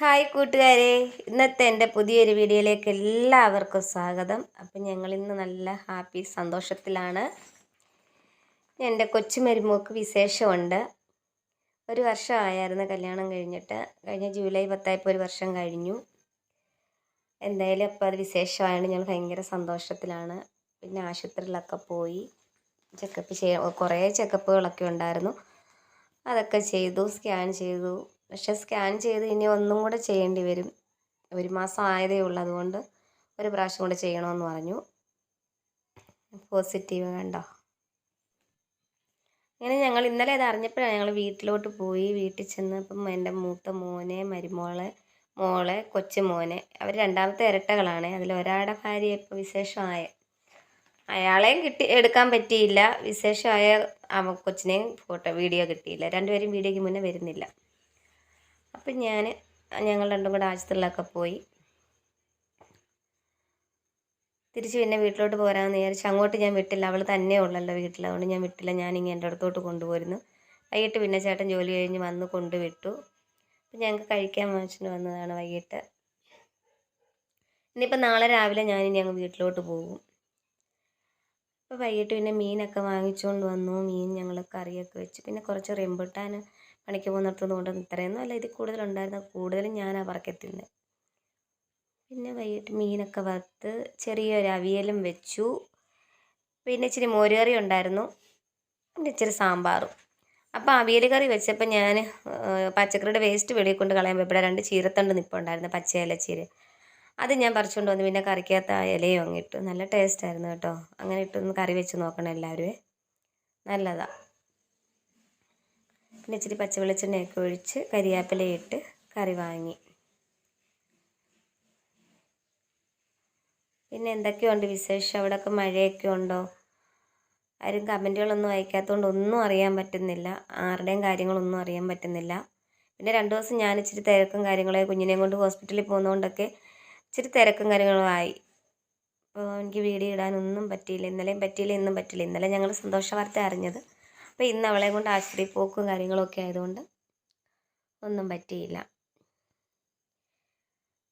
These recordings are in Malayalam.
ഹായ് കൂട്ടുകാരെ ഇന്നത്തെ എന്റെ പുതിയൊരു വീഡിയോയിലേക്ക് എല്ലാവർക്കും സ്വാഗതം. അപ്പം ഞങ്ങൾ ഇന്ന് നല്ല ഹാപ്പി സന്തോഷത്തിലാണ്. എന്റെ കൊച്ചു മരുമോക്ക് വിശേഷമുണ്ട്. ഒരു വർഷമായിരുന്നു കല്യാണം കഴിഞ്ഞിട്ട്. കഴിഞ്ഞ ജൂലൈ പത്തായപ്പോൾ ഒരു വർഷം കഴിഞ്ഞു. എന്തായാലും അപ്പോൾ അത് വിശേഷമായതുകൊണ്ട് ഞങ്ങൾ ഭയങ്കര സന്തോഷത്തിലാണ്. പിന്നെ ആശുപത്രിയിലൊക്കെ പോയി. ചെക്കപ്പ് ചെയ്യാൻ കുറേ ചെക്കപ്പുകളൊക്കെ ഉണ്ടായിരുന്നു. അതൊക്കെ ചെയ്തു സ്കാൻ ചെയ്തു. പക്ഷെ സ്കാൻ ചെയ്ത് ഇനി ഒന്നും കൂടെ ചെയ്യേണ്ടി വരും. ഒരു മാസം ആയതേ ഉള്ളൂ. അതുകൊണ്ട് ഒരു പ്രാവശ്യം കൂടെ ചെയ്യണമെന്ന് പറഞ്ഞു. പോസിറ്റീവ് കണ്ടോ? അങ്ങനെ ഞങ്ങൾ ഇന്നലെ അത് അറിഞ്ഞപ്പോഴാണ് ഞങ്ങൾ വീട്ടിലോട്ട് പോയി. വീട്ടിൽ ചെന്നപ്പം എന്റെ മൂത്ത മോനെ മരുമോളെ മോളെ കൊച്ചുമോനെ അവർ രണ്ടാമത്തെ ഇരട്ടകളാണ്. അതിൽ ഒരാളുടെ ഭാര്യ ഇപ്പോൾ വിശേഷമായ അയാളെയും കിട്ടി എടുക്കാൻ പറ്റിയില്ല. വിശേഷമായ കൊച്ചിനെയും ഫോട്ടോ വീഡിയോ കിട്ടിയില്ല. രണ്ടുപേരും വീഡിയോയ്ക്ക് മുന്നേ വരുന്നില്ല. അപ്പം ഞാൻ ഞങ്ങൾ രണ്ടും കൂടെ ആശുപത്രിയിലൊക്കെ പോയി. തിരിച്ച് പിന്നെ വീട്ടിലോട്ട് പോരാമെന്ന് വിചാരിച്ചു അങ്ങോട്ട് ഞാൻ വിട്ടില്ല. അവൾ തന്നെ ഉള്ളല്ലോ വീട്ടിൽ. അതുകൊണ്ട് ഞാൻ വിട്ടില്ല. ഞാനിങ്ങനെ എന്റെ അടുത്തോട്ട് കൊണ്ടുപോയിരുന്നു വൈകിട്ട് പിന്നെ ചേട്ടൻ ജോലി കഴിഞ്ഞ് വന്ന് കൊണ്ടുവിട്ടു അപ്പം ഞങ്ങൾക്ക് കഴിക്കാൻ വാങ്ങിച്ചിട്ട് വന്നതാണ് വൈകിട്ട്. ഇനിയിപ്പോൾ നാളെ രാവിലെ ഞാനിനി അങ്ങ് വീട്ടിലോട്ട് പോകും. അപ്പോൾ വൈകിട്ട് പിന്നെ മീനൊക്കെ വാങ്ങിച്ചുകൊണ്ട് വന്നു. മീൻ ഞങ്ങൾ കറിയൊക്കെ വെച്ച്. പിന്നെ കുറച്ച് റെമ്പുട്ടാൻ പണിക്ക് പോകുന്നിടത്തുനിന്ന് കൊണ്ടുവന്ന് ഇത്രയൊന്നും അല്ല ഇതിൽ കൂടുതലുണ്ടായിരുന്നു കൂടുതലും ഞാനാ പറക്കത്തില്ല പിന്നെ വൈകിട്ട് മീനൊക്കെ വറുത്ത് ചെറിയൊരു അവിയലും വെച്ചു. പിന്നെ ഇച്ചിരി മോരുകറി ഉണ്ടായിരുന്നു. പിന്നെ ഇച്ചിരി സാമ്പാറും. അപ്പോൾ അവിയൽ കറി വെച്ചപ്പോൾ ഞാൻ പച്ചക്കറിയുടെ വേസ്റ്റ് വെളിയിൽ കൊണ്ട് കളയുമ്പോൾ ഇവിടെ രണ്ട് ചീരത്തണ്ട് നിൽപ്പുണ്ടായിരുന്നു പച്ചയില ചീര അത് ഞാൻ പറിച്ചുകൊണ്ട് വന്നു പിന്നെ കറിക്കകത്ത് ആ ഇലയും അങ്ങിട്ടു നല്ല ടേസ്റ്റായിരുന്നു കേട്ടോ. അങ്ങനെ ഇട്ടൊന്ന് കറി വെച്ച് നോക്കണം എല്ലാവരും നല്ലതാണ് പിന്നെ ഇച്ചിരി പച്ചവെളിച്ചെണ്ണയൊക്കെ ഒഴിച്ച് കരിയാപ്പിലയിട്ട് കറി വാങ്ങി. പിന്നെ എന്തൊക്കെയുണ്ട് വിശേഷം? അവിടെയൊക്കെ മഴയൊക്കെ ഉണ്ടോ? ആരും കമന്റുകളൊന്നും അയക്കാത്തതുകൊണ്ട് ഒന്നും അറിയാൻ പറ്റുന്നില്ല. ആരുടെയും കാര്യങ്ങളൊന്നും അറിയാൻ പറ്റുന്നില്ല. പിന്നെ രണ്ട് ദിവസം ഞാൻ ഇച്ചിരി തിരക്കും കാര്യങ്ങളെ കുഞ്ഞിനെയും കൊണ്ട് ഹോസ്പിറ്റലിൽ പോകുന്നതുകൊണ്ടൊക്കെ ഇച്ചിരി തിരക്കും കാര്യങ്ങളും ആയി അപ്പോൾ എനിക്ക് വീഡിയോ ഇടാനൊന്നും പറ്റിയില്ല. ഇന്നലെയും പറ്റിയില്ല ഇന്നും പറ്റിയില്ല. ഇന്നലെ ഞങ്ങൾ സന്തോഷ വാർത്ത അറിഞ്ഞത് അപ്പോൾ ഇന്ന് അവളെ കൊണ്ട് ആശുപത്രി പോക്കും കാര്യങ്ങളൊക്കെ ആയതുകൊണ്ട് ഒന്നും പറ്റിയില്ല.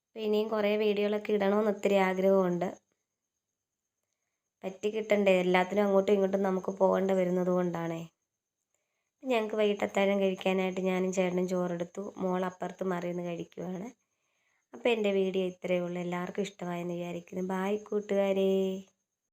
അപ്പോൾ ഇനിയും കുറേ വീഡിയോകളൊക്കെ ഇടണമെന്ന് ഒത്തിരി ആഗ്രഹമുണ്ട് പറ്റി കിട്ടണ്ടേ? എല്ലാത്തിനും അങ്ങോട്ടും ഇങ്ങോട്ടും നമുക്ക് പോകേണ്ട വരുന്നത് കൊണ്ടാണേ. ഞങ്ങൾക്ക് വൈകിട്ടത്താഴം കഴിക്കാനായിട്ട് ഞാനും ചേട്ടനും ചോറെടുത്തു. മോൾ അപ്പുറത്ത് മറിയുന്ന കഴിക്കുവാണ്. അപ്പോൾ എന്റെ വീഡിയോ ഇത്രയേ ഉള്ളൂ. എല്ലാവർക്കും ഇഷ്ടമായെന്ന് വിചാരിക്കുന്നു. ബായ് കൂട്ടുകാരേ.